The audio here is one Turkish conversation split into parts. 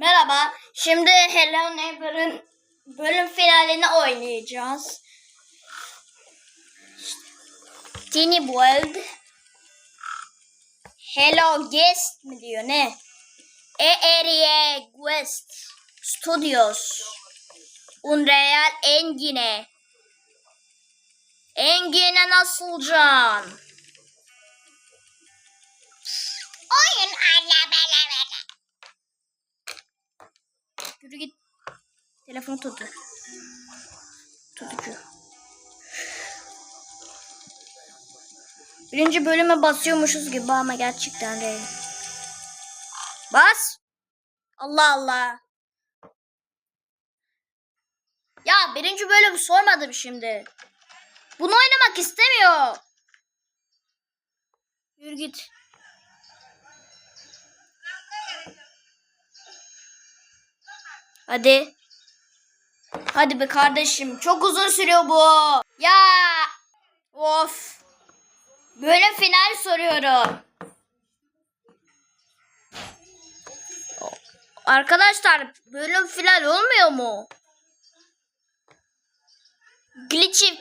Merhaba. Şimdi Hello Neighbor'ın bölüm finalini oynayacağız. Tiny World. Hello Guest mi diyor ne? E West Studios. Unreal Engine. Engine nasıl can? Oyun anne Yürü git. Telefon tuttu. Tutucu. Birinci bölüme basıyormuşuz gibi ama gerçekten değil. Bas. Allah Allah. Ya birinci bölüm sormadım şimdi. Bunu oynamak istemiyor. Yürü git. Hadi. Hadi be kardeşim. Çok uzun sürüyor bu. Ya. Of. Bölüm final soruyorum. Arkadaşlar bölüm final olmuyor mu? Glitch'i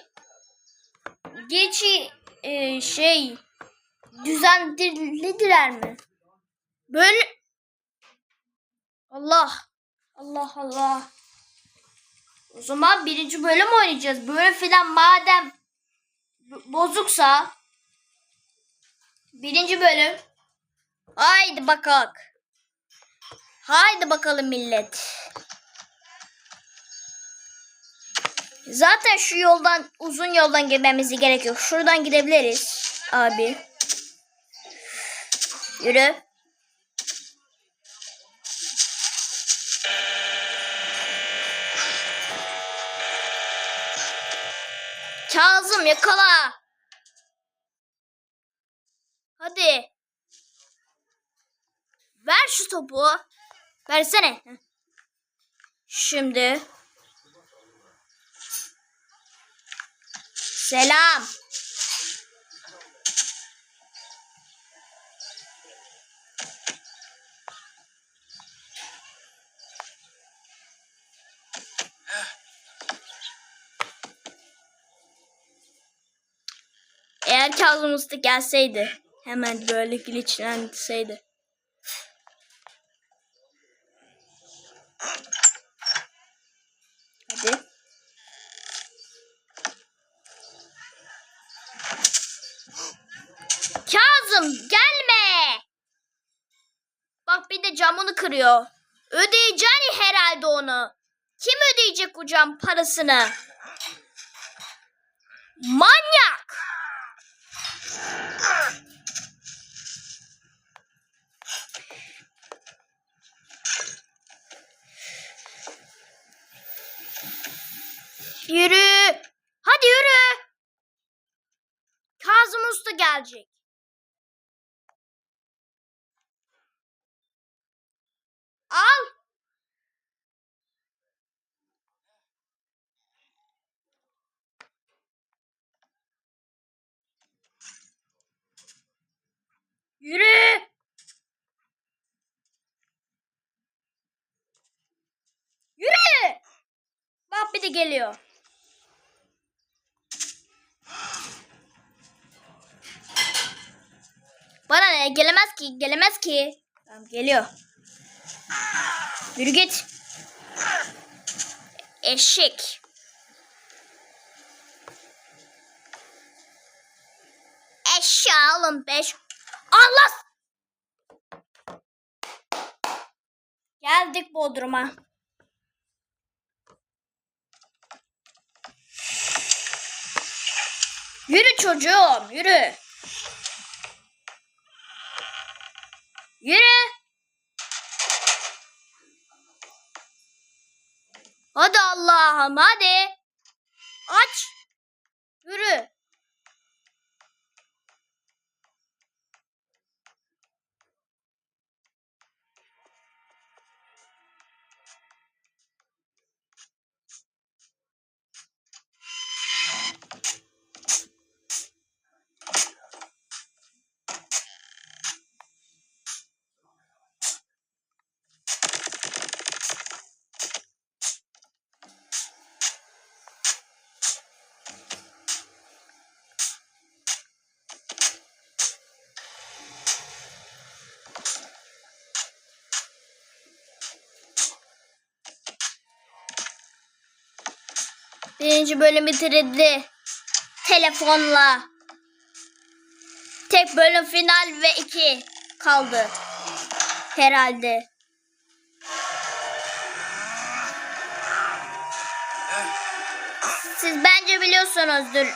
Glitch'i e, şey düzenlediler mi? Böyle Allah Allah Allah. O zaman birinci bölüm oynayacağız. Böyle filan madem bozuksa birinci bölüm. Haydi bakalım. Haydi bakalım millet. Zaten şu yoldan uzun yoldan gitmemiz gerekiyor. Şuradan gidebiliriz abi. Yürü. Kazım yakala. Hadi. Ver şu topu. Versene. Şimdi. Selam. Eğer Kazım Usta gelseydi hemen böyle glitchlenseydi. Hadi. Kazım gelme. Bak bir de camını kırıyor. Ödeyeceksin herhalde onu. Kim ödeyecek o cam parasını? Manyak. Yürü. Hadi yürü. Kazım Usta gelecek. Al. Yürü. Yürü. Bak bir de geliyor. Ne? Gelemez ki. Gelemez ki. Tamam geliyor. Yürü git. Eşek. Eşya oğlum beş. Allah. Geldik Bodrum'a. Yürü çocuğum yürü. Yürü. Hadi Allah'ım hadi. Birinci bölüm bitirildi. Telefonla. Tek bölüm final ve iki kaldı. Herhalde. Siz bence biliyorsunuzdur.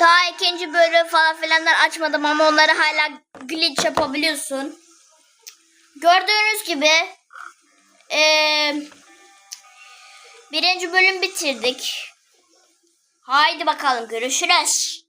Daha ikinci bölüm falan filanlar açmadım ama onları hala glitch yapabiliyorsun. Gördüğünüz gibi eee, birinci bölüm bitirdik. Haydi bakalım görüşürüz.